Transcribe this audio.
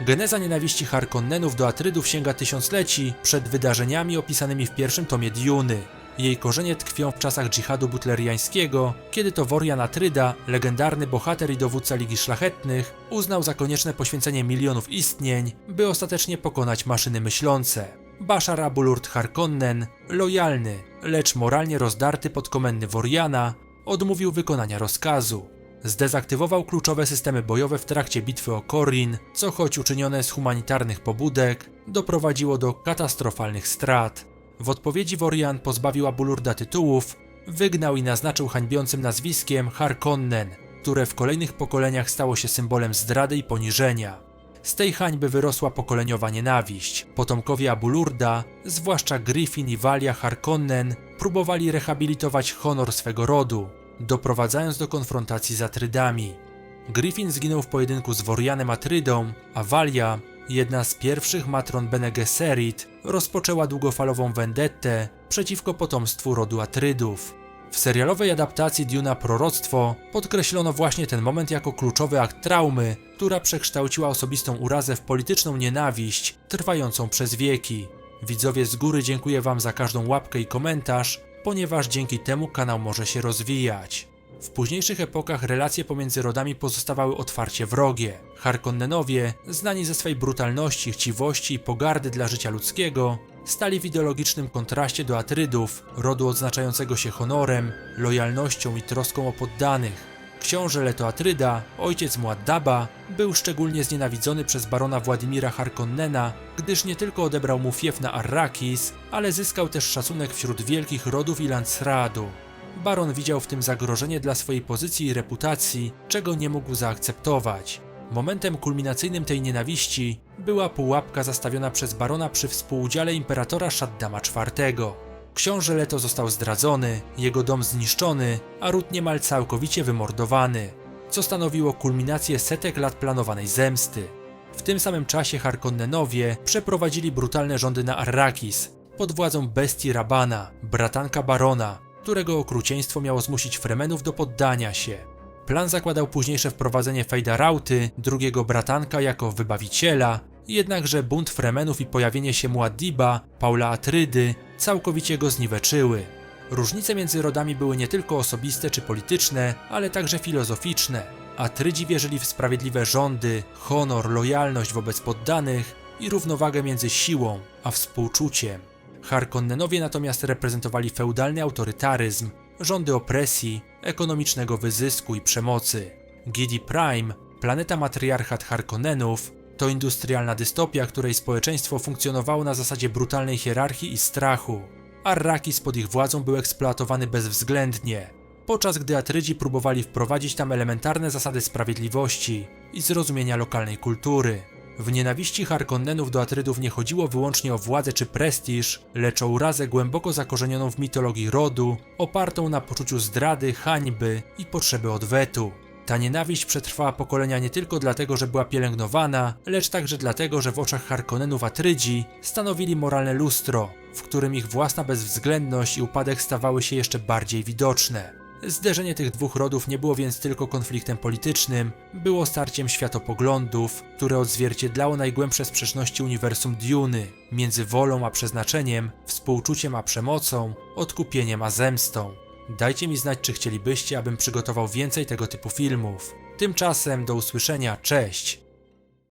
Geneza nienawiści Harkonnenów do Atrydów sięga tysiącleci przed wydarzeniami opisanymi w pierwszym tomie Diuny. Jej korzenie tkwią w czasach dżihadu butleriańskiego, kiedy to Worian Atryda, legendarny bohater i dowódca Ligi Szlachetnych, uznał za konieczne poświęcenie milionów istnień, by ostatecznie pokonać maszyny myślące. Bashar Abulurd Harkonnen, lojalny, lecz moralnie rozdarty pod komendy Woriana, odmówił wykonania rozkazu. Zdezaktywował kluczowe systemy bojowe w trakcie bitwy o Korin, co choć uczynione z humanitarnych pobudek, doprowadziło do katastrofalnych strat. W odpowiedzi Worian pozbawił Abulurda tytułów, wygnał i naznaczył hańbiącym nazwiskiem Harkonnen, które w kolejnych pokoleniach stało się symbolem zdrady i poniżenia. Z tej hańby wyrosła pokoleniowa nienawiść. Potomkowie Abulurda, zwłaszcza Griffin i Valia Harkonnen, próbowali rehabilitować honor swego rodu, doprowadzając do konfrontacji z Atrydami. Griffin zginął w pojedynku z Worianem Atrydą, a Valia, jedna z pierwszych matron Bene Gesserit, rozpoczęła długofalową vendettę przeciwko potomstwu rodu Atrydów. W serialowej adaptacji Duna Proroctwo podkreślono właśnie ten moment jako kluczowy akt traumy, która przekształciła osobistą urazę w polityczną nienawiść, trwającą przez wieki. Widzowie z góry dziękuję Wam za każdą łapkę i komentarz, ponieważ dzięki temu kanał może się rozwijać. W późniejszych epokach relacje pomiędzy rodami pozostawały otwarcie wrogie. Harkonnenowie, znani ze swej brutalności, chciwości i pogardy dla życia ludzkiego, stali w ideologicznym kontraście do Atrydów, rodu odznaczającego się honorem, lojalnością i troską o poddanych. Książę Leto Atryda, ojciec Muaddaba, był szczególnie znienawidzony przez barona Władimira Harkonnena, gdyż nie tylko odebrał mu fief na Arrakis, ale zyskał też szacunek wśród wielkich rodów i Lancradu. Baron widział w tym zagrożenie dla swojej pozycji i reputacji, czego nie mógł zaakceptować. Momentem kulminacyjnym tej nienawiści była pułapka zastawiona przez barona przy współudziale imperatora Shaddama IV. Książę Leto został zdradzony, jego dom zniszczony, a ród niemal całkowicie wymordowany, co stanowiło kulminację setek lat planowanej zemsty. W tym samym czasie Harkonnenowie przeprowadzili brutalne rządy na Arrakis pod władzą bestii Rabana, bratanka barona, którego okrucieństwo miało zmusić Fremenów do poddania się. Plan zakładał późniejsze wprowadzenie Fejda Rauty, drugiego bratanka jako wybawiciela, jednakże bunt Fremenów i pojawienie się Muaddiba, Paula Atrydy całkowicie go zniweczyły. Różnice między rodami były nie tylko osobiste czy polityczne, ale także filozoficzne. Atrydzi wierzyli w sprawiedliwe rządy, honor, lojalność wobec poddanych i równowagę między siłą a współczuciem. Harkonnenowie natomiast reprezentowali feudalny autorytaryzm, rządy opresji, ekonomicznego wyzysku i przemocy. Gidi Prime, planeta matriarchat Harkonnenów, to industrialna dystopia, której społeczeństwo funkcjonowało na zasadzie brutalnej hierarchii i strachu. Arrakis pod ich władzą był eksploatowany bezwzględnie, podczas gdy Atrydzi próbowali wprowadzić tam elementarne zasady sprawiedliwości i zrozumienia lokalnej kultury. W nienawiści Harkonnenów do Atrydów nie chodziło wyłącznie o władzę czy prestiż, lecz o urazę głęboko zakorzenioną w mitologii rodu, opartą na poczuciu zdrady, hańby i potrzeby odwetu. Ta nienawiść przetrwała pokolenia nie tylko dlatego, że była pielęgnowana, lecz także dlatego, że w oczach Harkonnenów Atrydzi stanowili moralne lustro, w którym ich własna bezwzględność i upadek stawały się jeszcze bardziej widoczne. Zderzenie tych dwóch rodów nie było więc tylko konfliktem politycznym, było starciem światopoglądów, które odzwierciedlało najgłębsze sprzeczności uniwersum Duny między wolą a przeznaczeniem, współczuciem a przemocą, odkupieniem a zemstą. Dajcie mi znać, czy chcielibyście, abym przygotował więcej tego typu filmów. Tymczasem do usłyszenia, cześć!